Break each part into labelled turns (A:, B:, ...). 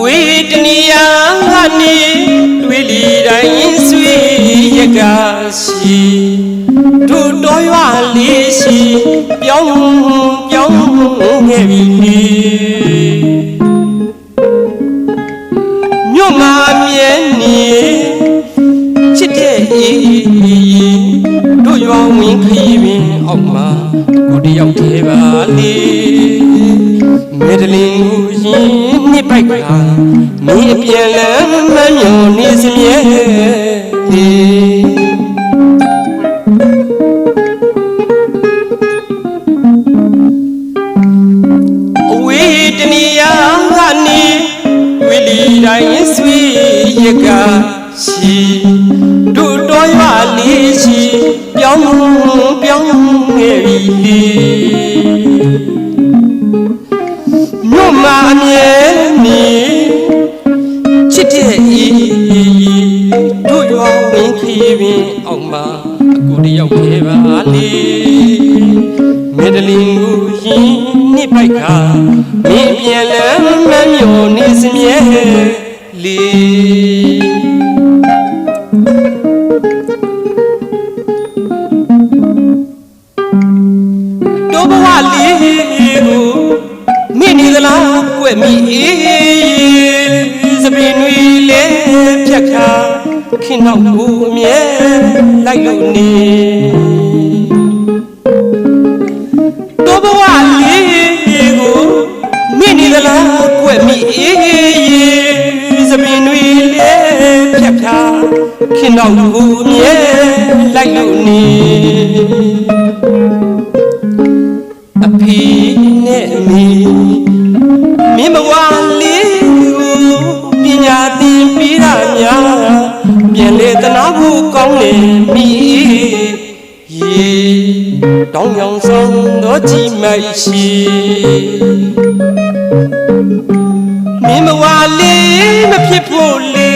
A: ဝေတနီယာငါနေတွေ့လီတိုင်းဆွေရကရှိတို့တော်ရွာလေးရှိပြောင်းပြောင်းငယ်ပြီနေမြို့မှာမြဲနေချစ်တဲ့အေးတို့ရွာဝင်ခီးပင်အောက်မှာ တယောက်သေးပါလေမေဒလင်ကိုရင်နှစ်ပိုက်ကမင်းအပြန်လမ်းမမျောနေစမြဲလေအဝေးတနေရာကနေဝီလီတိုင်းဆွေရကရှိတို့တော်ရွာလေးရှိ ပြောင်းပြောင်းငယ်ပြီလေမြို့မှာအမြဲနေချစ်တဲ့ဤတို့ရွာဝင်ခီးပင်အောင်မှာအကူတယောက်ခဲ့ပါလေမေဒလင်ကိုရင်နှစ်ပိုက်ကမင်းပြန်လ လားကွက်မိအေးစပင်တွေလဲဖြတ်ခါခင်တော့ကိုအမြဲလိုက်လို့နေတောဘဝလေးကိုမြင့်နေသလားကွက်မိအေးအေးစပင်တွေလဲဖြတ်ဖြာခင်တော့ကိုအမြဲလိုက်လို့နေအဖေနဲ့အမေမ တနာဖို့ကောင်းလေမိရေတောင်းရောင်ဆောင်တော့ကြည်မရှိမင်းဘဝလေးမဖြစ်ဖို့လေ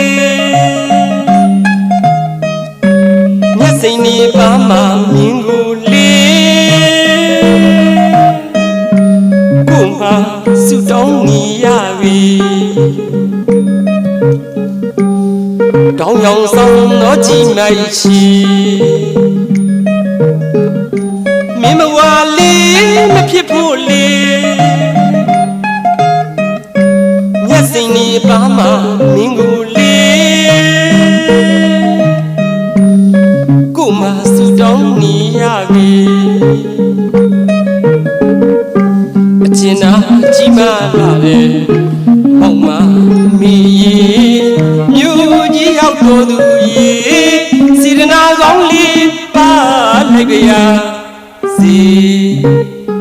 A: မျက်စိနေပါမှမြင်ကိုလေကိုယ်မှာစုတောင်းနေရပြီ တောင်းရောင်ဆောင်တော့ကြည်မရှိမင်းဘဝလေးမဖြစ်ဖို့လေမျက်စိနေပါမှမင်းကိုလေကို C